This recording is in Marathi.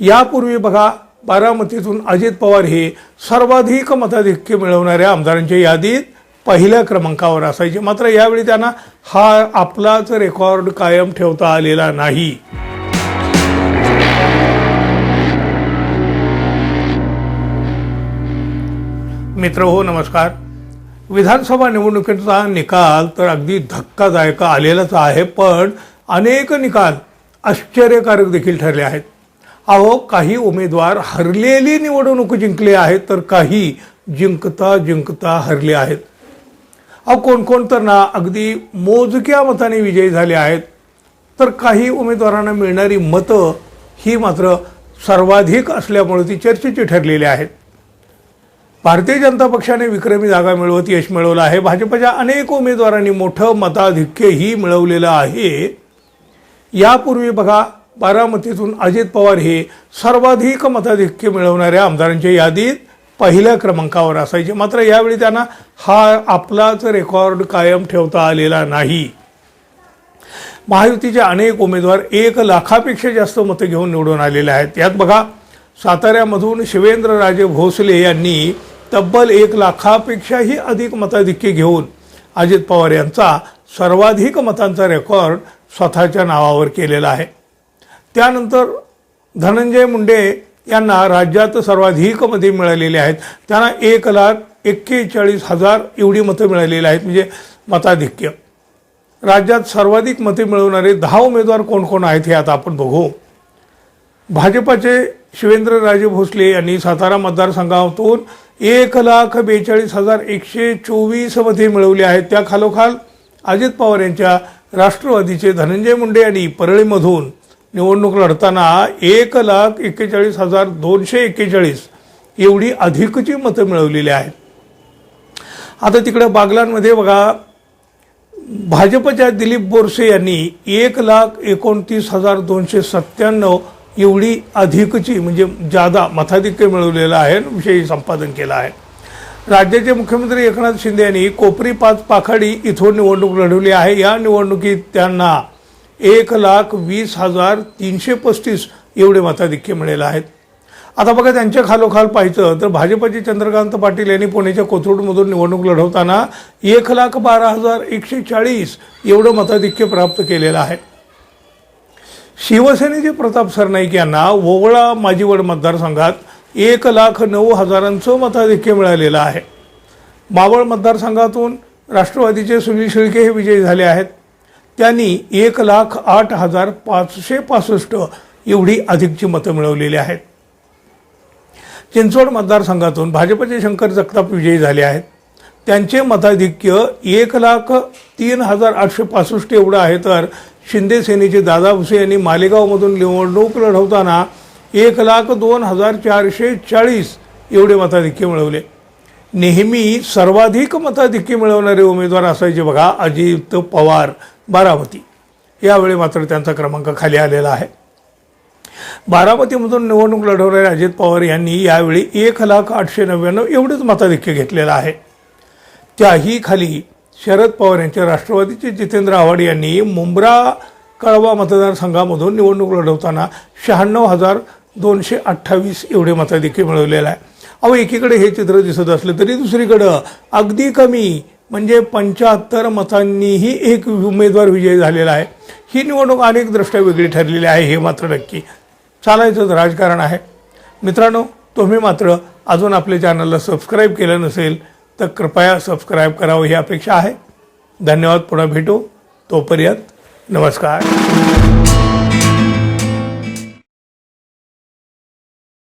यापूर्वी बघा बारामतीतून अजित पवार हे सर्वाधिक मताधिक्य मिळवणाऱ्या आमदारांच्या यादीत पहिल्या क्रमांकावर असायचे. मात्र यावेळी त्यांना हा आपलाच रेकॉर्ड कायम ठेवता आलेला नाही. मित्र हो नमस्कार. विधानसभा निवडणुकीचा निकाल तर अगदी धक्कादायक आलेलाच आहे पण अनेक निकाल आश्चर्यकारक देखील ठरले आहेत. अहो काही उमेदवार हरलेली निवडणूक जिंकले आहेत तर काही जिंकता जिंकता हरले आहेत. अहो कोण कोण तर ना अगदी मोजक्या मताने विजयी झाले आहेत. तर काही उमेदवारांना मिळणारी मतं ही मात्र सर्वाधिक असल्यामुळे ती चर्चेची ठरलेली आहेत. भारतीय जनता पक्षाने विक्रमी जागा मिळवत यश मिळवलं आहे. भाजपच्या अनेक उमेदवारांनी मोठं मताधिक्यही मिळवलेलं आहे. यापूर्वी बघा बारामतीतून अजित पवार हे सर्वाधिक मताधिक्य मिळवणाऱ्या आमदारांच्या यादीत पहिल्या क्रमांकावर असायचे. मात्र यावेळी त्यांना हा आपलाच रेकॉर्ड कायम ठेवता आलेला नाही. महायुतीचे अनेक उमेदवार एक लाखापेक्षा जास्त मतं घेऊन निवडून आलेले आहेत. यात बघा साताऱ्यामधून शिवेंद्रराजे भोसले यांनी तब्बल एक लाखापेक्षाही अधिक मताधिक्य घेऊन अजित पवार यांचा सर्वाधिक मतांचा रेकॉर्ड स्वतःच्या नावावर केलेला आहे. त्यानंतर धनंजय मुंडे यांना राज्यात सर्वाधिक मते मिळालेली आहेत. त्यांना एक लाख एक्केचाळीस हजार एवढी मतं मिळालेली आहेत म्हणजे मताधिक्य. राज्यात सर्वाधिक मते मिळवणारे दहा उमेदवार कोण कोण आहेत हे आता आपण बघू. भाजपाचे शिवेंद्रराजे भोसले यांनी सातारा मतदारसंघातून एक लाख बेचाळीस हजार एकशे चोवीस मते मिळवली आहेत. त्या खालोखाल अजित पवार यांच्या राष्ट्रवादीचे धनंजय मुंडे यांनी परळीमधून निवडणूक लढताना एक लाख एक्केचाळीस हजार दोनशे एक्केचाळीस एवढी अधिकची मतं मिळवलेली आहेत. आता तिकडं बागलांमध्ये बघा भाजपच्या दिलीप बोरसे यांनी एक लाख एकोणतीस हजार दोनशे सत्त्याण्णव एवढी अधिकची म्हणजे जादा मताधिक्य मिळवलेलं आहे विषयी संपादन केलं आहे. राज्याचे मुख्यमंत्री एकनाथ शिंदे यांनी कोपरी पाच पाखाडी इथून निवडणूक लढवली आहे. या निवडणुकीत त्यांना एक लाख वीस हजार तीनशे पस्तीस एवढे मताधिक्य मिळाले आहेत. आता बघा त्यांच्या खालोखाल पाहायचं तर भाजपचे चंद्रकांत पाटील यांनी पुण्याच्या कोथरूडमधून निवडणूक लढवताना एक लाख बारा हजार एकशे चाळीस एवढं मताधिक्य प्राप्त केलेलं आहे. शिवसेनेचे प्रताप सरनाईक यांना ओवळा माजीवड मतदारसंघात एक लाख नऊ हजारांचं मताधिक्य मिळालेलं आहे. मावळ मतदारसंघातून राष्ट्रवादीचे सुनील शेळके हे विजयी झाले आहेत. त्यांनी एक लाख आठ हजार पाचशे पासष्ट एवढी अधिकची मतं मिळवलेली आहेत. चिंचवड मतदारसंघातून भाजपचे शंकर जगताप विजयी झाले आहेत. त्यांचे मताधिक्य एक लाख तीन हजार आठशे पासष्ट एवढं आहे तर शिंदे सेनेचे दादा भुसे यांनी मालेगावमधून निवडणूक लढवताना एक लाख दोन हजार चारशे चाळीस एवढे मताधिक्य मिळवले. नेहमी सर्वाधिक मताधिक्य मिळवणारे उमेदवार असायचे बघा अजित पवार बारामती. यावेळी मात्र त्यांचा क्रमांक खाली आलेला आहे. बारामतीमधून निवडणूक लढवणारे अजित पवार यांनी यावेळी एक लाख आठशे नव्याण्णव एवढंच मताधिक्य घेतलेलं आहे. त्याही खाली शरद पवार यांच्या राष्ट्रवादीचे जितेंद्र आव्हाड यांनी मुंब्रा कळवा मतदारसंघामधून निवडणूक लढवताना शहाण्णव हजार दोनशे अठ्ठावीस एवढे मताधिक्य मिळवलेलं आहे. अहो एकीकडे हे चित्र दिसत असलं तरी दुसरीकडं अगदी कमी म्हणजे पंच्याहत्तर मतांनीही एक उमेदवार विजयी झालेला आहे. ही निवडणूक अनेक दृष्ट्या वेगळी ठरलेली आहे हे मात्र नक्की. चालायचंच राजकारण आहे. मित्रांनो तुम्ही मात्र अजून आपल्या चॅनलला सबस्क्राईब केलं नसेल तर कृपया सबस्क्राईब करावं ही अपेक्षा आहे. धन्यवाद पुन्हा भेटू. तोपर्यंत नमस्कार.